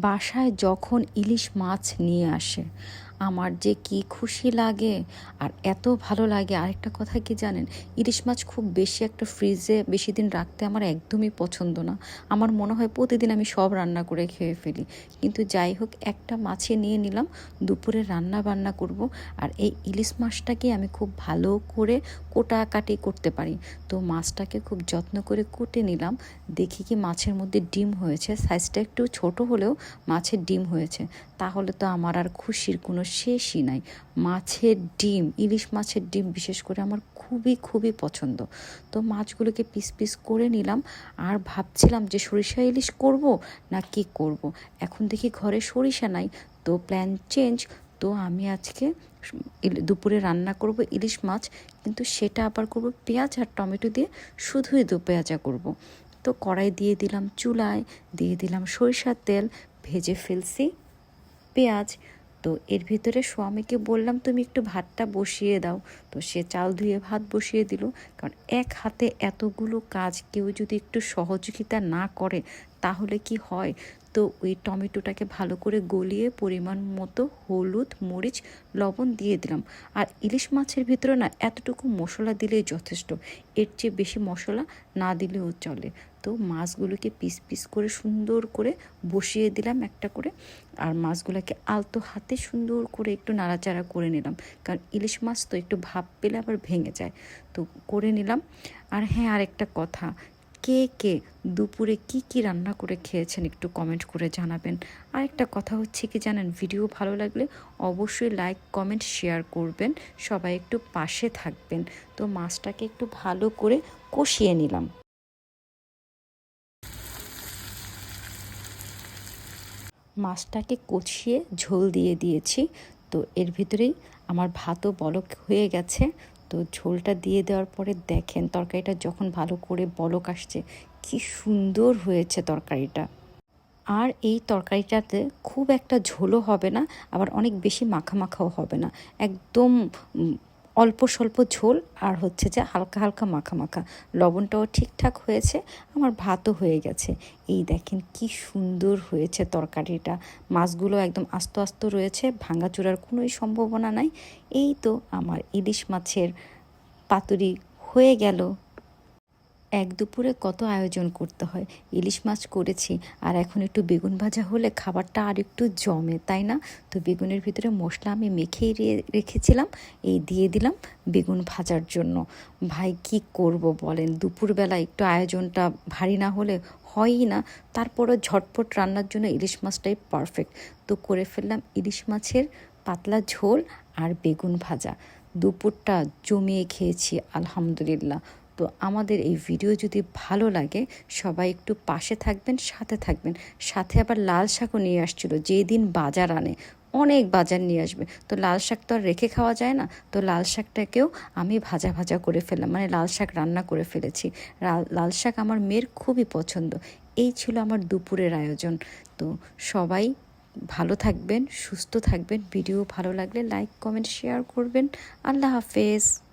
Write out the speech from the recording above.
বাসায় যখন ইলিশ মাছ নিয়ে আসে আমার যে কি খুশি লাগে আর এত ভালো লাগে। আরেকটা কথা কি জানেন? ইলিশ মাছ খুব বেশি একটা ফ্রিজে বেশি দিন রাখতে আমার একদমই পছন্দ না। আমার মনে হয় প্রতিদিন আমি সব রান্না করে খেয়ে ফেলি। কিন্তু যাই হোক, একটা মাছে নিয়ে নিলাম, দুপুরে রান্না বান্না করব আর এই ইলিশ মাছটাকে আমি খুব ভালো করে কোটাকাটি করতে পারি। তো মাছটাকে খুব যত্ন করে কুটে নিলাম। দেখি কি মাছের মধ্যে ডিম হয়েছে। সাইজটা একটু ছোট হলেও মাছের ডিম হয়েছে। তাহলে তো আমার আর খুশির কোনো শেষই নাই। মাছের ডিম, ইলিশ মাছের ডিম বিশেষ করে আমার খুবই খুবই পছন্দ। তো মাছগুলোকে পিস পিস করে নিলাম। আর ভাবছিলাম যে সরিষা ইলিশ করব না কি করব। এখন দেখি ঘরে সরিষা নাই, তো প্ল্যান চেঞ্জ। তো আমি আজকে দুপুরে রান্না করব ইলিশ মাছ, কিন্তু সেটা আবার করব পেঁয়াজ আর টমেটো দিয়ে শুধুই দু পেঁয়াজা করব। তো কড়াই দিয়ে দিলাম চুলায়, দিয়ে দিলাম সরিষার তেল, ভেজে ফেলছি পেঁয়াজ। তো এর ভিতরে স্বামীকে বললাম, তুমি একটু ভাতটা বসিয়ে দাও। তো সে চাল ধুয়ে ভাত বসিয়ে দিল। কারণ এক হাতে এতগুলো কাজ কেউ যদি একটু সহযোগিতা না করে, তাহলে কি হয়? তো ওই টমেটোটাকে ভালো করে গলিয়ে পরিমাণ মতো হলুদ, মরিচ, লবণ দিয়ে দিলাম। আর ইলিশ মাছের ভিতরে না এতটুকু মশলা দিলেই যথেষ্ট। এর চেয়ে বেশি মশলা না দিলেও চলে। তো মাছগুলোকে পিস পিস করে সুন্দর করে বসিয়ে দিলাম একটা করে। আর মাছগুলোকে আলতো হাতে সুন্দর করে একটু নাড়াচাড়া করে নিলাম। কারণ ইলিশ মাছ তো একটু ভাপ পেলে আবার ভেঙে যায়। তো করে নিলাম। আর হ্যাঁ আর একটা কথা। কে কে দুপুরে কি কি রান্না করে খেয়েছেন একটু কমেন্ট করে জানাবেন। আরেকটা কথা হচ্ছে কি জানেন ভিডিও ভালো লাগলে অবশ্যই লাইক কমেন্ট শেয়ার করবেন। সবাই একটু পাশে থাকবেন। তো মাছটাকে একটু ভালো করে কষিয়ে নিলাম। মাছটাকে কষিয়ে ঝোল দিয়ে দিয়েছি। তো এর ভিতরেই আমার ভাতও বলক হয়ে গেছে। তো ঝোলটা দিয়ে দেওয়ার পরে দেখেন তরকারিটা যখন ভালো করে বলক আসছে, কি সুন্দর হয়েছে তরকারিটা। আর এই তরকারিটাতে খুব একটা ঝোলও হবে না, আবার অনেক বেশি মাখা মাখাও হবে না। একদম অল্প স্বল্প ঝোল আর হচ্ছে যে হালকা হালকা মাখা মাখা। লবণটাও ঠিকঠাক হয়েছে, আমার ভাতও হয়ে গেছে। এই দেখেন কি সুন্দর হয়েছে তরকারিটা। মাছগুলো একদম আস্ত আস্ত রয়েছে ভাঙাচোরার কোনোই সম্ভাবনা নাই। এই তো আমার ইলিশ মাছের পাতুরি হয়ে গেল। এক দুপুরে কত আয়োজন করতে হয়? ইলিশ মাছ করেছি, আর এখন একটু বেগুন ভাজা হলে খাবারটা আর একটু জমে, তাই না? তো বেগুনের ভিতরে মশলা আমি মেখেই রেখেছিলাম, এই দিয়ে দিলাম বেগুন ভাজার জন্য। ভাই, কি করব বলেন? দুপুরবেলা একটু আয়োজনটা ভারী না হলে হয়ই না, তারপরও ঝটপট রান্নার জন্য ইলিশ মাছটাই পারফেক্ট তো করে ফেললাম ইলিশ মাছের পাতলা ঝোল আর বেগুন ভাজা। দুপুরটা জমিয়ে খেয়েছি, আলহামদুলিল্লাহ। তো আমাদের এই ভিডিও যদি ভালো লাগে, সবাই একটু পাশে থাকবেন, সাথে থাকবেন। সাথে আবার লাল শাকও নিয়ে আসছিল, যেই দিন বাজার আনে। অনেক বাজার নিয়ে আসবে। তো লাল শাক তো আর রেখে খাওয়া যায় না। তো লাল শাকটাকেও আমি ভাজা ভাজা করে ফেললাম মানে লাল শাক রান্না করে ফেলেছি। লাল শাক আমার মেয়ের খুবই পছন্দ। এই ছিল আমার দুপুরের আয়োজন। তো সবাই ভালো থাকবেন, সুস্থ থাকবেন। ভিডিও ভালো লাগলে লাইক, কমেন্ট, শেয়ার করবেন। আল্লাহ হাফেজ।